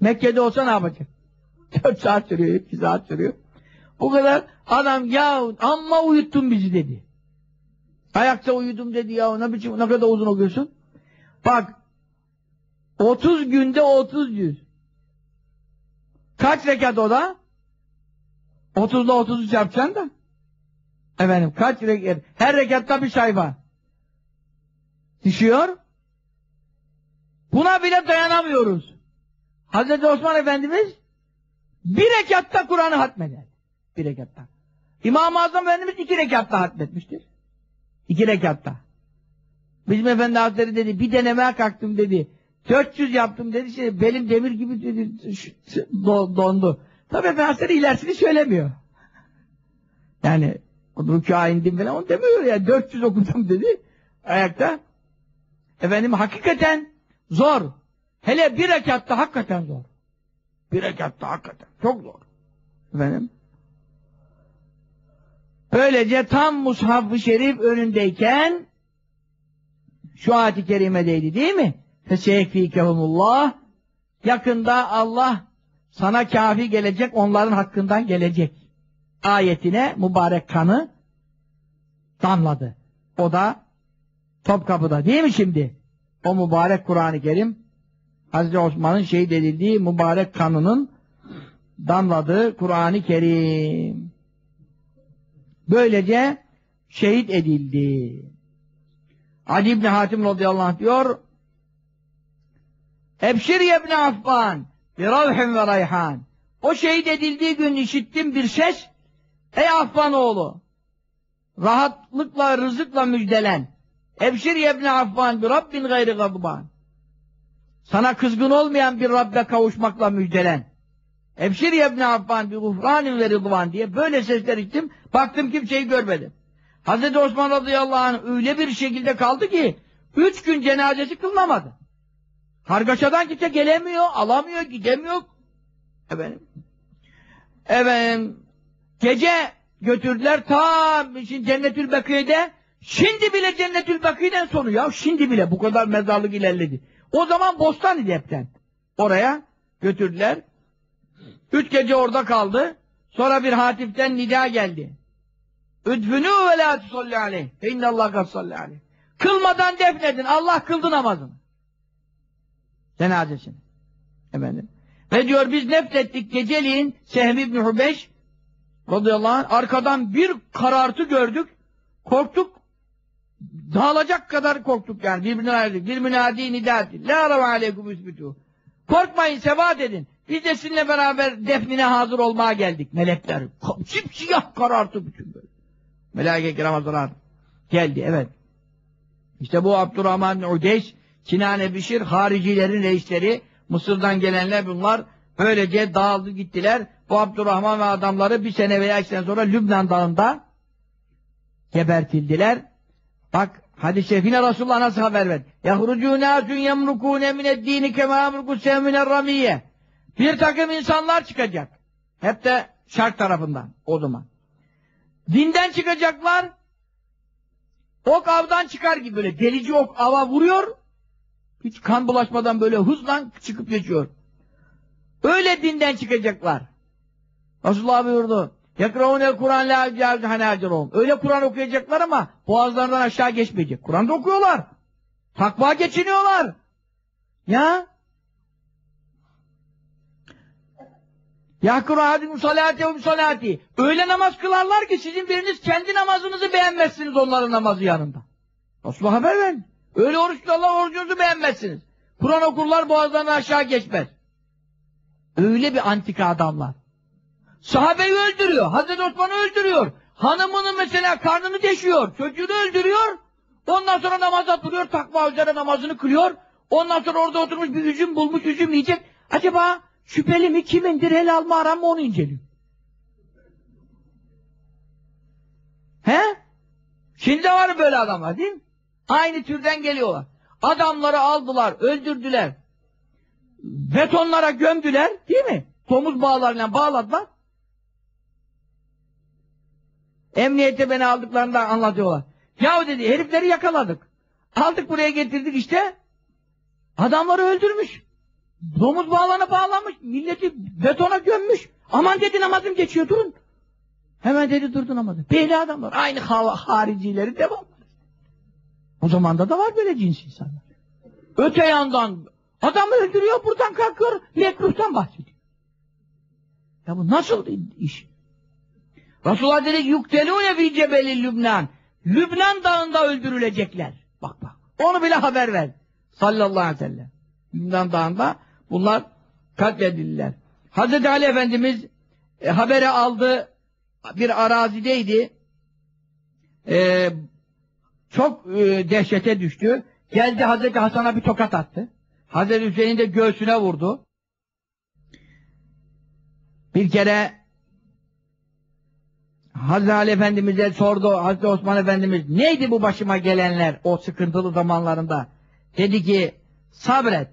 Mekke'de olsa ne yapacak? Dört saat sürüyor, iki saat sürüyor. Bu kadar adam ya amma uyuttun bizi dedi. Ayakta uyudum dedi ya ne biçim ne kadar uzun okuyorsun? Bak 30 günde 30 yüz. Kaç rekat o da? 30'da 30'u çarpacaksın da. Efendim kaç rekat? Her rekatta bir sayfa. Düşüyor. Buna bile dayanamıyoruz. Hazreti Osman Efendimiz bir rekatta Kur'an'ı hatmeder. Bir rekatta. İmam-ı Azam Efendimiz iki rekatta hatmetmiştir. İki rekatta. Bizim Efendi Hazretleri dedi bir denemeye kalktım dedi. 400 yaptım dedi. Şey, belim demir gibi dedi, dondu. Tabii Efendi Hazretleri ilerisini söylemiyor. Yani rükûa indim falan onu demiyor ya. 400 okudum dedi. Ayakta. Efendim hakikaten zor. Hele bir rekatta hakikaten zor. Bir rekatta hakikaten çok zor. Efendim. Böylece tam mushaf-ı şerif önündeyken şu ayet-i kerimedeydi değil mi? Feseyekfikehumullah yakında Allah sana kafi gelecek, onların hakkından gelecek. Ayetine mübarek kanı damladı. O da Topkapı'da değil mi şimdi? O mübarek Kur'an-ı Kerim Hazreti Osman'ın şehit edildiği mübarek kanının damladığı Kur'an-ı Kerim. Böylece şehit edildi. Ali İbni Hatim radıyallahu anh diyor Ebşir yebni Affan bir ravhim ve rayhan O şehit edildiği gün işittim bir ses Ey Affan oğlu rahatlıkla rızıkla müjdelen Ebşir yebni Affan bir Rabbin gayri gadban sana kızgın olmayan bir Rabbe kavuşmakla müjdelen. Ebşir yebni Affan bir gufranin ve rıdvan diye böyle sesler içtim. Baktım kimseyi görmedim. Hz. Osman radıyallahu anh öyle bir şekilde kaldı ki üç gün cenazesi kılınamadı. Kargaşadan kimse gelemiyor, alamıyor, gidemiyor. Efendim. Efendim. Gece götürdüler ta şimdi Cennetül Bakı'da şimdi bile Cennetül Bakı'den sonu ya. Şimdi bile bu kadar mezarlık ilerledi. O zaman Bostan idi hepten. Oraya götürdüler. Üç gece orada kaldı. Sonra bir hatiften nida geldi. Üdfünü ve la tusalli aleyh. Fe gassalli aleyh. Kılmadan defnedin. Allah kıldı namazını. Cenazesini. Efendim. Ve diyor biz nefrettik geceliğin Sehmi İbni Hubeş radıyallahu anh arkadan bir karartı gördük. Korktuk. Dağılacak kadar korktuk yani. Birbirine ayrıldık. Bir münadi nida etti. La arava aleykum üsbütü. Korkmayın, sebat edin. Biz de sizinle beraber defnine hazır olmaya geldik. Melekler. Sipsiyah karartı bütün böyle. Meleke kiram hazırlar. Geldi, evet. İşte bu Abdurrahman Udeş, Kinane Bişir, haricilerin reisleri, Mısır'dan gelenler bunlar. Böylece dağıldı gittiler. Bu Abdurrahman ve adamları bir sene veya iki sene sonra Lübnan dağında gebertildiler. Bak hadis-i şerifine Resulullah nasıl haber verdi? يَخْرُجُوا نَاسٌ يَمْرُكُونَ مِنَ الدِّينِ كَمَا يَمْرُكُ سَيْمِنَ الرَّمِيَّ Bir takım insanlar çıkacak. Hep de şark tarafından o zaman. Dinden çıkacaklar. Ok avdan çıkar gibi böyle delici ok ava vuruyor. Hiç kan bulaşmadan böyle hızla çıkıp geçiyor. Öyle dinden çıkacaklar. Resulullah buyurdu. Yakraunel Kur'an la hanâcerûm. Öyle Kur'an okuyacaklar ama boğazlarından aşağı geçmeyecek. Kur'an'da okuyorlar. Takva geçiniyorlar. Ya? Yakru ahadim salate ve salati. Öyle namaz kılarlar ki sizin biriniz kendi namazınızı beğenmezsiniz onların namazı yanında. Resulullah haber verin. Öyle oruç tutarlar orucunuzu beğenmezsiniz. Kur'an okurlar boğazlarından aşağı geçmez. Öyle bir antika adamlar. Sahabeyi öldürüyor. Hazreti Osman'ı öldürüyor. Hanımını mesela karnını deşiyor. Çocuğunu öldürüyor. Ondan sonra namaza duruyor. Takva üzere namazını kılıyor. Ondan sonra orada oturmuş bir üzüm bulmuş üzüm yiyecek. Acaba şüpheli mi kimindir helal mı haram mı onu inceliyor. He? Şimdi var böyle adamlar değil mi? Aynı türden geliyorlar. Adamları aldılar, öldürdüler. Betonlara gömdüler, değil mi? Tomuz bağlarıyla bağladılar. Emniyete beni aldıklarında anlatıyorlar. Yahu dedi herifleri yakaladık. Aldık buraya getirdik işte. Adamları öldürmüş. Domuz bağlarına bağlamış. Milleti betona gömmüş. Aman dedi namazım geçiyor durun. Hemen dedi durdu namazı. Belli adamlar. Aynı haricileri devam. O zamanda da var böyle cins insanlar. Öte yandan adam öldürüyor buradan kalkıyor mekruhtan bahsediyor. Ya bu nasıl iş? Resulullah dedi yuktelûne fî cebeli Lübnan. Lübnan dağında öldürülecekler. Bak bak. Onu bile haber ver. Sallallahu aleyhi ve sellem. Lübnan dağında bunlar katledildiler. Hazreti Ali Efendimiz e, haberi aldı. Bir arazideydi. E, çok e, dehşete düştü. Geldi Hazreti Hasan'a bir tokat attı. Hazreti Hüseyin de göğsüne vurdu. Bir kere Hazreti Ali Efendimiz'e sordu Hazreti Osman Efendimiz neydi bu başıma gelenler o sıkıntılı zamanlarında? Dedi ki sabret.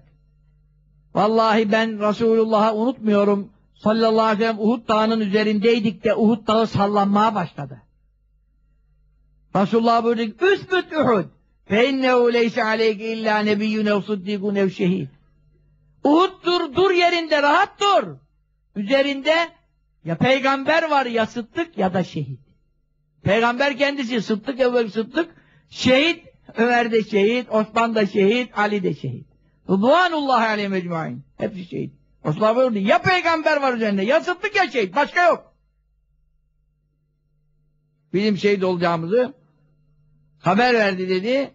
Vallahi ben Resulullah'ı unutmuyorum. Sallallahu aleyhi ve sellem Uhud dağının üzerindeydik de Uhud dağı sallanmaya başladı. Resulullah buyurdu ki Üsbüt Uhud fe innehu leyse aleyke illa nebiyyun ev sıddikun ev şehid. Uhud dur, dur yerinde rahat dur. Üzerinde ya peygamber var ya sıddık ya da şehit. Peygamber kendisi sıddık evvel sıddık, şehit, Ömer de şehit, Osman da şehit, Ali de şehit. Rıdvanullah aleyhi mecmuain. Hepsi şehit. Osman buyurdu ya peygamber var üzerinde ya sıddık ya şehit. Başka yok. Bizim şehit olacağımızı haber verdi dedi.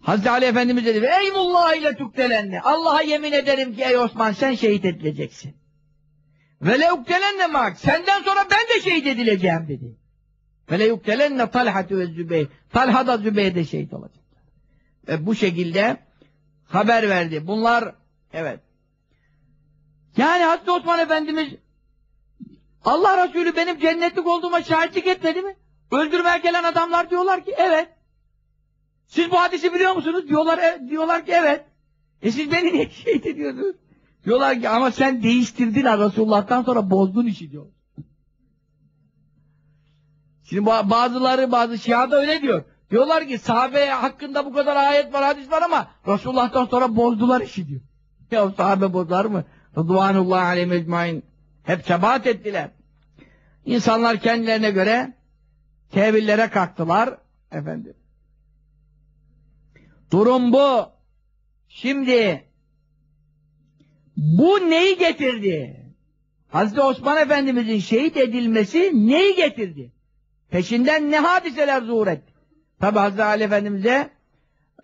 Hazreti Ali Efendimiz dedi Eymullah ile tuktelenne Allah'a yemin ederim ki ey Osman sen şehit edileceksin. Ve leuktelenne mak senden sonra ben de şehit edileceğim dedi. Ve leuktelenne Talhatü ve Zübeyir Talha da Zübeyir de şehit olacak. Ve bu şekilde haber verdi. Bunlar evet. Yani Hazreti Osman Efendimiz Allah Resulü benim cennetlik olduğuma şahitlik etmedi mi? Öldürmeye gelen adamlar diyorlar ki evet. Siz bu hadisi biliyor musunuz? Diyorlar, e, diyorlar ki evet. E siz beni niye şehit ediyorsunuz? Diyorlar ki ama sen değiştirdin ha Resulullah'tan sonra bozdun işi diyor. Şimdi bazıları bazı şia da öyle diyor. Diyorlar ki sahabe hakkında bu kadar ayet var hadis var ama Resulullah'tan sonra bozdular işi diyor. Ya sahabe bozar mı? Rıdvanullah aleyhi mecmain hep sebat ettiler. İnsanlar kendilerine göre tevillere kalktılar. Efendim. Durum bu. Şimdi bu neyi getirdi? Hazreti Osman Efendimizin şehit edilmesi neyi getirdi? Peşinden ne hadiseler zuhur etti? Tabi Hazreti Ali Efendimiz'e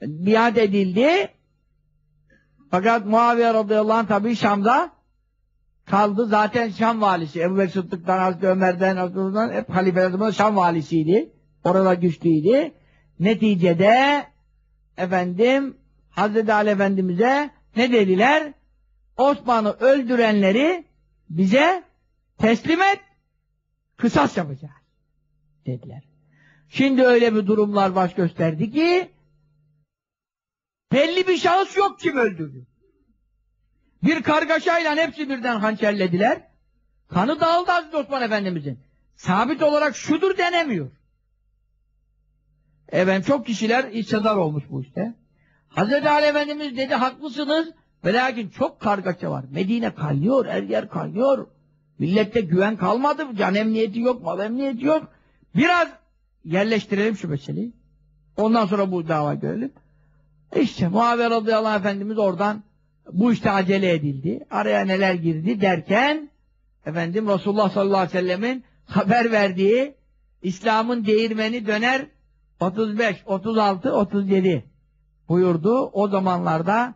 biat edildi. Fakat Muaviye radıyallahu anh tabi Şam'da kaldı. Zaten Şam valisi. Ebu Bekir Sıddık'tan, Hazreti Ömer'den, Hazreti Ömer'den hep halifelerden Şam valisiydi. Orada güçlüydü. Neticede efendim Hazreti Ali Efendimiz'e ne dediler? Osman'ı öldürenleri bize teslim et, kısas yapacağız dediler. Şimdi öyle bir durumlar baş gösterdi ki belli bir şahıs yok kim öldürdü. Bir kargaşayla hepsi birden hançerlediler. Kanı dağıldı Hazreti Osman Efendimiz'in. Sabit olarak şudur denemiyor. Efendim çok kişiler hissedar olmuş bu işte. Hazreti Ali Efendimiz dedi haklısınız ve lakin çok kargaşa var. Medine kaynıyor, her yer kaynıyor. Millette güven kalmadı. Can emniyeti yok, mal emniyeti yok. Biraz yerleştirelim şu meseleyi. Ondan sonra bu dava görelim. İşte Muaviye radıyallahu anh efendimiz oradan bu işte acele edildi. Araya neler girdi derken efendim Resulullah sallallahu aleyhi ve sellemin haber verdiği İslam'ın değirmeni döner 35, 36, 37 buyurdu. O zamanlarda